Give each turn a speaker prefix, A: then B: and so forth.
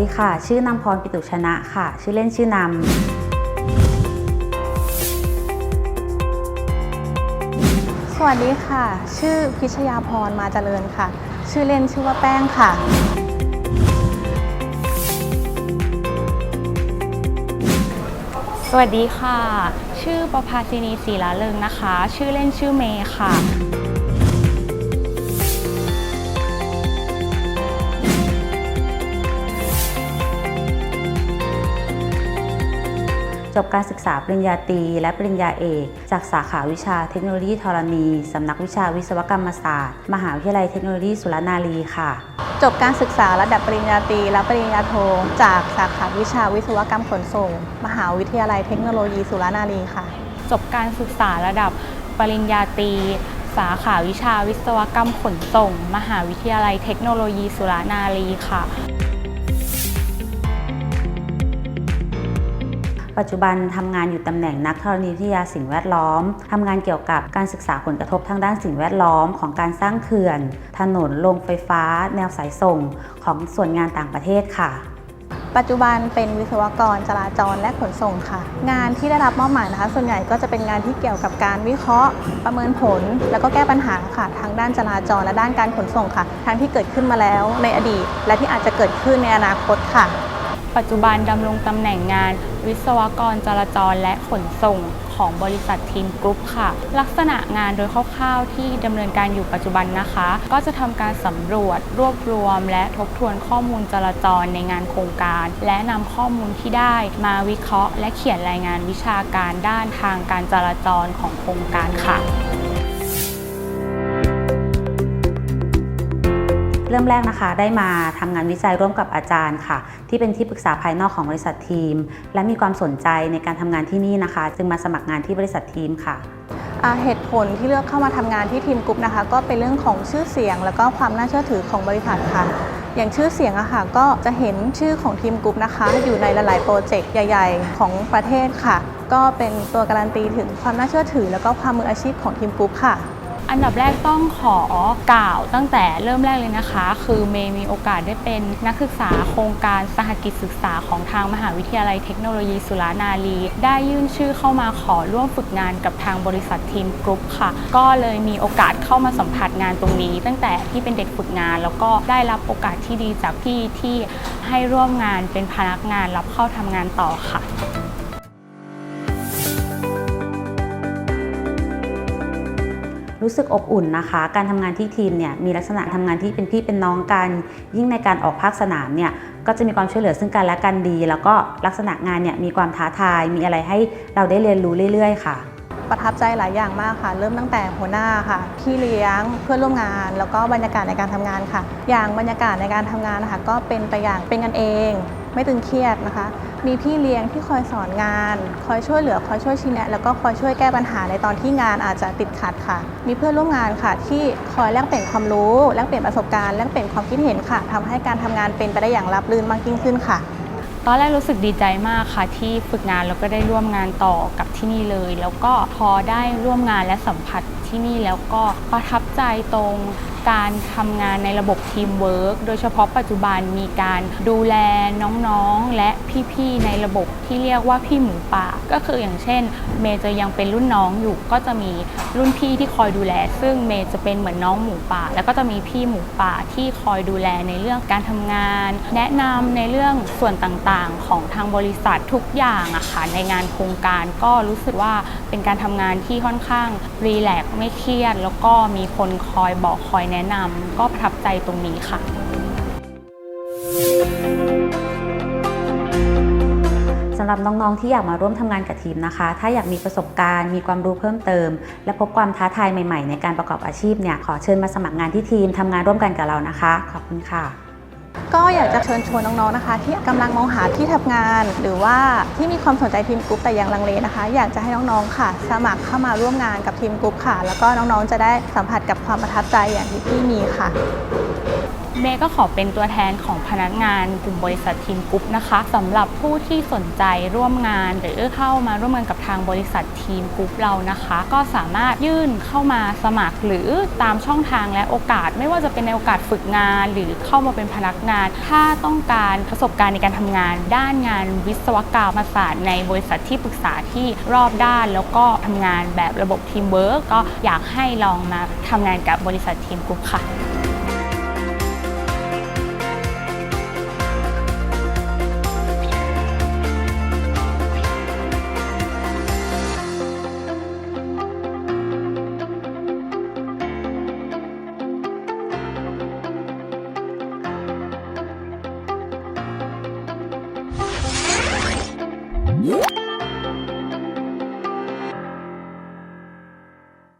A: ดีค่ะ ชื่อนำพรปิตุชนะค่ะ ชื่อเล่นชื่อนำ
B: สวัสดีค่ะ ชื่อพิชยาพรมาเจริญค่ะ ชื่อเล่นชื่อว่าแป้งค่ะ
C: สวัสดีค่ะ ชื่อประภาสินีศรีละเริงนะคะ ชื่อเล่นชื่อเมย์ค่ะ
A: จบการศึกษาปริญญาตรีและปริญญาเอก จากสาขาวิชาเทคโนโลยีธรณี สำนักวิชาวิศวกรรมศาสตร์ มหาวิทยาลัยเทคโนโลยีสุรนารีค่ะ
B: จบการศึกษาระดับปริญญาตรีและปริญญาโท จากสาขาวิชาวิศวกรรมขนส่ง มหาวิทยาลัยเทคโนโลยีสุรานารีค่ะ
C: จบการศึกษาระดับปริญญาตรีสาขาวิชาวิศวกรรมขนส่ง มหาวิทยาลัยเทคโนโลยีสุรานารีค่ะ
A: ปัจจุบันทำงานอยู่ตำแหน่งนักธรณีวิทยาสิ่งแวดล้อมทำงานเกี่ยวกับการศึกษาผลกระทบทางด้านสิ่งแวดล้อม ของการสร้างเขื่อน ถนนโรงไฟฟ้า แนวสายส่ง ของส่วนงานต่างประเทศค่ะ
B: ปัจจุบันเป็นวิศวกรจราจรและขนส่งค่ะ งานที่ได้รับมอบหมายนะคะ ส่วนใหญ่ก็จะเป็นงานที่เกี่ยวกับการวิเคราะห์ ประเมินผล แล้วก็แก้ปัญหาค่ะทางด้านจราจรและด้านการขนส่งค่ะทั้งที่เกิดขึ้นมาแล้วในอดีต และที่อาจจะเกิดขึ้นในอนาคตค่ะ
C: ปัจจุบันดำรงตำแหน่งงาน วิศวกรจราจรและขนส่งของบริษัททีมกรุ๊ปค่ะ ลักษณะงานโดยคร่าวๆที่ดำเนินการอยู่ปัจจุบันนะคะ ก็จะทำการสำรวจ รวบรวม และทบทวนข้อมูลจราจรในงานโครงการ และนำข้อมูลที่ได้มาวิเคราะห์ และเขียนรายงานวิชาการด้านทางการจราจรของโครงการค่ะ
A: เริ่มแรกนะคะ ได้มาทำงานวิจัยร่วมกับอาจารย์ค่ะ ที่เป็นที่ปรึกษาภายนอกของบริษัททีม และมีความสนใจในการทำงานที่นี่นะคะ จึงมาสมัครงานที่บริษัททีมค่ะ
B: เหตุผลที่เลือกเข้ามาทำงานที่ทีมกรุ๊ปนะคะ ก็เป็นเรื่องของชื่อเสียง แล้วก็ความน่าเชื่อถือของบริษัทค่ะ อย่างชื่อเสียงอะค่ะก็จะเห็นชื่อของทีมกรุ๊ปนะคะ อยู่ในหลาย ๆ โปรเจกต์ใหญ่ ๆ ของประเทศค่ะ ก็เป็นตัวการันตีถึงความน่าเชื่อถือ แล้วก็ความมืออาชีพของทีมกรุ๊ปค่ะ
C: อันดับแรกต้องขอกล่าวตั้งแต่เริ่มแรกเลยนะคะ คือเมย์มีโอกาสได้เป็นนักศึกษาโครงการสหกิจศึกษาของทางมหาวิทยาลัยเทคโนโลยีสุรานารี ได้ยื่นชื่อเข้ามาขอร่วมฝึกงานกับทางบริษัททีมกรุ๊ปค่ะ ก็เลยมีโอกาสเข้ามาสัมผัสงานตรงนี้ ตั้งแต่ที่เป็นเด็กฝึกงาน แล้วก็ได้รับโอกาสที่ดีจากพี่ที่ให้ร่วมงานเป็นพนักงานรับเข้าทำงานต่อค่ะ
A: รู้สึกอบอุ่นนะคะ การทำงานที่ทีมเนี่ยมีลักษณะทำงานที่เป็นพี่เป็นน้องกัน ยิ่งในการออกภาคสนามเนี่ยก็จะมีความช่วยเหลือซึ่งกันและกันดี แล้วก็ลักษณะงานเนี่ยมีความท้าทาย มีอะไรให้เราได้เรียนรู้เรื่อย ๆ ค่ะ
B: ประทับใจหลายอย่างมากค่ะ เริ่มตั้งแต่หัวหน้าค่ะ พี่เลี้ยงเพื่อนร่วมงาน แล้วก็บรรยากาศในการทำงานค่ะ อย่างบรรยากาศในการทำงานนะคะก็เป็นไปอย่างเป็นกันเอง ไม่ตึงเครียดนะคะ มีพี่เลี้ยงที่คอยสอนงาน คอยช่วยเหลือ คอยช่วยชี้แนะ แล้วก็คอยช่วยแก้ปัญหาในตอนที่งานอาจจะติดขัดค่ะ มีเพื่อนร่วมงานค่ะ ที่คอยแลกเปลี่ยนความรู้ แลกเปลี่ยนประสบการณ์ แลกเปลี่ยนความคิดเห็นค่ะทำให้การทำงานเป็นไปได้อย่างราบรื่นมากยิ่งขึ้นค่ะ
C: ตอนแรกรู้สึกดีใจมากค่ะ ที่ฝึกงานแล้วก็ได้ร่วมงานต่อกับที่นี่เลย แล้วก็พอได้ร่วมงานและสัมผัสที่นี่แล้วก็ประทับใจตรง การทำงานในระบบทีมเวิร์กโดยเฉพาะปัจจุบันมีการดูแลน้องๆ และพี่ๆ ในระบบที่เรียกว่าพี่หมูป่า ก็คืออย่างเช่น เมย์จะยังเป็นรุ่นน้องอยู่ก็จะมีรุ่นพี่ที่คอยดูแล ซึ่งเมย์จะเป็นเหมือนน้องหมูป่า แล้วก็จะมีพี่หมูป่าที่คอยดูแลในเรื่องการทำงาน แนะนำในเรื่องส่วนต่างๆ ของทางบริษัททุกอย่างอะค่ะในงานโครงการก็รู้สึกว่าเป็นการทำงานที่ค่อนข้างรีแลกซ์ไม่เครียด แล้วก็มีคนคอยบอกคอยแนะนำก็ประทับใจตรงนี้ค่ะ
A: สำหรับน้อง ๆ ที่อยากมาร่วมทำงานกับทีมนะคะ ถ้าอยากมีประสบการณ์ มีความรู้เพิ่มเติม และพบความท้าทายใหม่ ๆ ในการประกอบอาชีพเนี่ย ขอเชิญมาสมัครงานที่ทีมทำงานร่วมกันกับเรานะคะ ขอบคุณค่ะ
B: ก็อยากจะเชิญชวนน้องๆนะคะ ที่กำลังมองหาที่ทำงาน หรือว่าที่มีความสนใจทีมกรุ๊ปแต่ยังลังเลนะคะ อยากจะให้น้องๆค่ะ สมัครเข้ามาร่วมงานกับทีมกรุ๊ปค่ะ แล้วก็น้องๆจะได้สัมผัสกับความประทับใจอย่างที่พี่มีค่ะ
C: เมย์ก็ขอเป็นตัวแทนของพนักงานกลุ่มบริษัททีมกรุ๊ปนะคะสำหรับผู้ที่สนใจร่วมงาน หรือเข้ามาร่วมงานกับทางบริษัททีมกรุ๊ปเรานะคะ ก็สามารถยื่นเข้ามาสมัครหรือตามช่องทางและโอกาส ไม่ว่าจะเป็นในโอกาสฝึกงาน หรือเข้ามาเป็นพนักงาน ถ้าต้องการประสบการณ์ในการทำงาน ด้านงานวิศวกรรมศาสตร์ในบริษัทที่ปรึกษาที่รอบด้าน แล้วก็ทำงานแบบระบบทีมเวิร์กก็อยากให้ลองมาทำงานกับบริษัททีมกรุ๊ปค่ะ